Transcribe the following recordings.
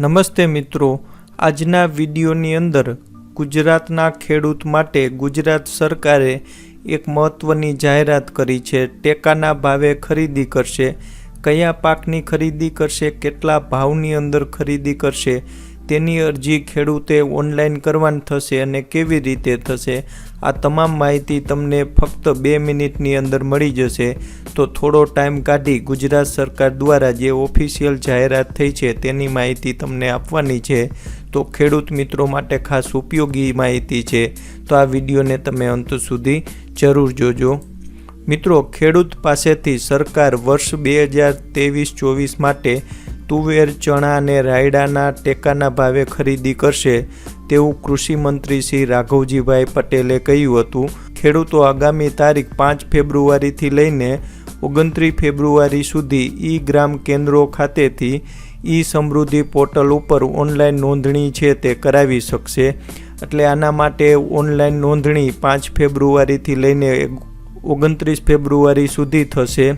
નમસ્તે મિત્રો. આજના વિડીયોની અંદર ગુજરાતના ખેડૂત માટે ગુજરાત સરકારે એક મહત્ત્વની જાહેરાત કરી છે. ટેકાના ભાવે ખરીદી કરશે. કયા પાકની ખરીદી કરશે? કેટલા ભાવની અંદર ખરીદી કરશે? તેની અરજી ખેડૂતે ઓનલાઈન કરવાની થશે અને કેવી રીતે થશે? આ તમામ માહિતી તમને ફક્ત બે મિનિટની અંદર મળી જશે. તો થોડો ટાઈમ કાઢી ગુજરાત સરકાર દ્વારા જે ઓફિશિયલ જાહેરાત થઈ છે તેની માહિતી તમને આપવાની છે. તો ખેડૂત મિત્રો માટે ખાસ ઉપયોગી માહિતી છે. તો આ વિડીયોને તમે અંત સુધી જરૂર જોજો. મિત્રો, ખેડૂત પાસેથી સરકાર વર્ષ બે હજાર ત્રેવીસ ચોવીસ માટે તુવેર, ચણા અને રાયડાના ટેકાના ભાવે ખરીદી કરશે તેવું કૃષિ મંત્રી શ્રી રાઘવજીભાઈ પટેલે કહ્યું હતું. ખેડૂતો આગામી તારીખ પાંચ ફેબ્રુઆરીથી લઈને ઓગણત્રીસ ફેબ્રુઆરી સુધી ઈ ગ્રામ કેન્દ્રો ખાતેથી ઈ સમૃદ્ધિ પોર્ટલ ઉપર ઓનલાઈન નોંધણી છે તે કરાવી શકશે. એટલે આના માટે ઓનલાઈન નોંધણી પાંચ ફેબ્રુઆરીથી લઈને ઓગણત્રીસ ફેબ્રુઆરી સુધી થશે.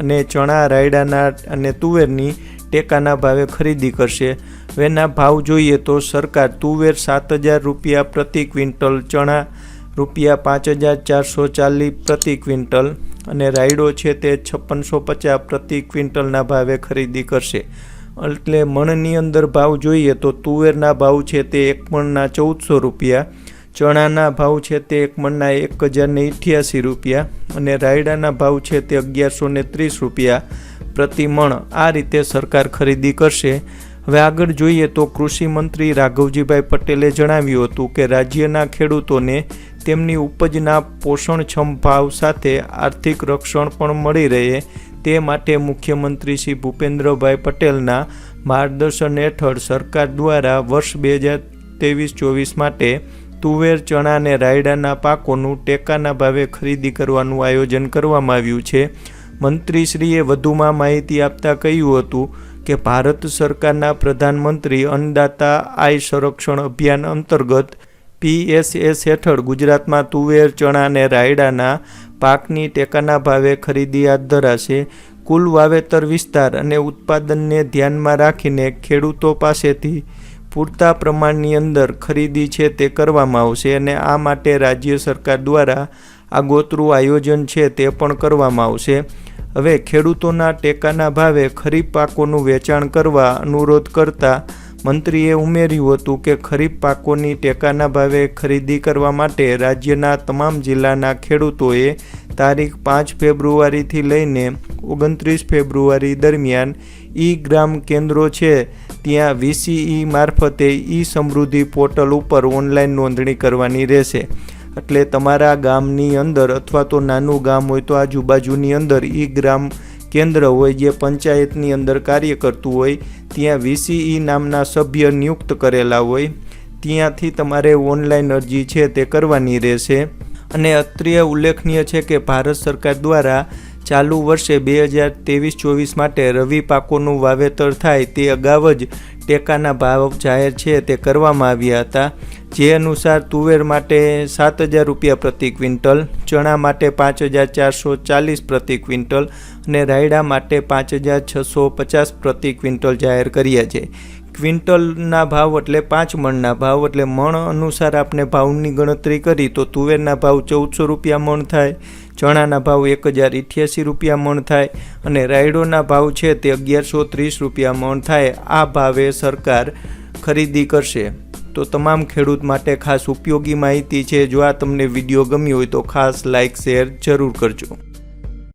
અને ચણા, રાયડાના અને તુવેરની ટેકાના ભાવે ખરીદી કરશે. વેના ભાવ જોઈએ તો સરકાર તુવેર સાત હજાર રૂપિયા પ્રતિ ક્વિન્ટલ, ચણા રૂપિયા પાંચ હજાર ચારસો ચાલીસ પ્રતિ ક્વિન્ટલ અને રાયડો છે તે છપ્પનસો પચાસ પ્રતિ ક્વિન્ટલના ભાવે ખરીદી કરશે. એટલે મણની અંદર ભાવ જોઈએ તો તુવેરના ભાવ છે તે એક મણના ચૌદસો રૂપિયા ચણાના ભાવ છે તે એક મણના એક હજારને અઠ્યાસી રૂપિયા અને રાયડાના ભાવ છે તે અગિયારસો ને ત્રીસ રૂપિયા. પ્રતિ મણ આ રીતે સરકાર ખરીદી કરશે. હવે આગળ જોઈએ તો કૃષિ મંત્રી રાઘવજીભાઈ પટેલે જણાવ્યું હતું કે રાજ્યના ખેડૂતોને તેમની ઉપજના પોષણક્ષમ ભાવ સાથે આર્થિક રક્ષણ પણ મળી રહે. તે માટે મુખ્યમંત્રી શ્રી ભૂપેન્દ્રભાઈ પટેલના માર્ગદર્શન હેઠળ સરકાર દ્વારા વર્ષ બે હજાર ત્રેવીસ ચોવીસ માટે તુવેર, ચણા અને રાયડાના પાકોનું ટેકાના ભાવે ખરીદી કરવાનું આયોજન કરવામાં આવ્યું છે. મંત્રીશ્રીએ વધુમાં માહિતી આપતા કહ્યું હતું કે ભારત સરકારના પ્રધાનમંત્રી અન્નદાતા આય સંરક્ષણ અભિયાન અંતર્ગત પીએસએસ હેઠળ ગુજરાતમાં તુવેર, ચણા અને રાયડાના પાકની ટેકાના ભાવે ખરીદી હાથ ધરાશે. કુલ વાવેતર વિસ્તાર અને ઉત્પાદનને ધ્યાનમાં રાખીને ખેડૂતો પાસેથી પૂરતા પ્રમાણની અંદર ખરીદી છે તે કરવામાં આવશે અને આ માટે રાજ્ય સરકાર દ્વારા આગોતરું આયોજન છે તે પણ કરવામાં આવશે. હવે ખેડૂતોના ટેકાના ભાવે ખરીફ પાકોનું વેચાણ કરવા અનુરોધ કરતા મંત્રીએ ઉમેર્યું હતું કે ખરીફ પાકોની ટેકાના ભાવે ખરીદી કરવા માટે રાજ્યના તમામ જિલ્લાના ખેડૂતોએ તારીખ પાંચ ફેબ્રુઆરીથી લઈને ઓગણત્રીસ ફેબ્રુઆરી દરમિયાન ઈ ગ્રામ કેન્દ્રો છે ત્યાં વીસીઈ મારફતે ઈ સમૃદ્ધિ પોર્ટલ ઉપર ઓનલાઈન નોંધણી કરવાની રહેશે. એટલે તમારા ગામની અંદર અથવા તો નાનું ગામ હોય તો આજુબાજુની અંદર ઈ ગ્રામ કેન્દ્ર હોય જે પંચાયતની અંદર કાર્ય કરતું હોય, ત્યાં વીસીઈ નામના સભ્ય નિયુક્ત કરેલા હોય, ત્યાંથી તમારે ઓનલાઈન અરજી છે તે કરવાની રહેશે. અને અત્રિય ઉલ્લેખનીય છે કે ભારત સરકાર દ્વારા ચાલુ વર્ષે બે હજાર ત્રેવીસ ચોવીસ માટે રવિ પાકોનું વાવેતર થાય તે અગાઉ જ ટેકાના ભાવ જાહેર છે તે કરવામાં આવ્યા હતા. જે અનુસાર તુવેર માટે સાત હજાર રૂપિયા પ્રતિ ક્વિન્ટલ, ચણા માટે પાંચ હજાર ચારસો ચાલીસ પ્રતિ ક્વિન્ટલ અને રાયડા માટે પાંચ હજાર છસો પચાસ પ્રતિ ક્વિન્ટલ જાહેર કર્યા છે. ક્વિન્ટલના ભાવ એટલે પાંચ મણના ભાવ એટલે મણ અનુસાર આપણે ભાવની ગણતરી કરી તો તુવેરના ભાવ ચૌદસો રૂપિયા મણ થાય, ચણાના ભાવ એક હજાર અઠ્યાસી રૂપિયા મણ થાય અને રાયડોના ભાવ છે તે અગિયારસો ત્રીસ રૂપિયા મણ થાય, આ ભાવે સરકાર ખરીદી કરશે. તો તમામ ખેડૂત માટે ખાસ ઉપયોગી માહિતી છે, જો આ તમને વીડિયો ગમ્યો હોય તો ખાસ લાઇક શેર જરૂર કરજો.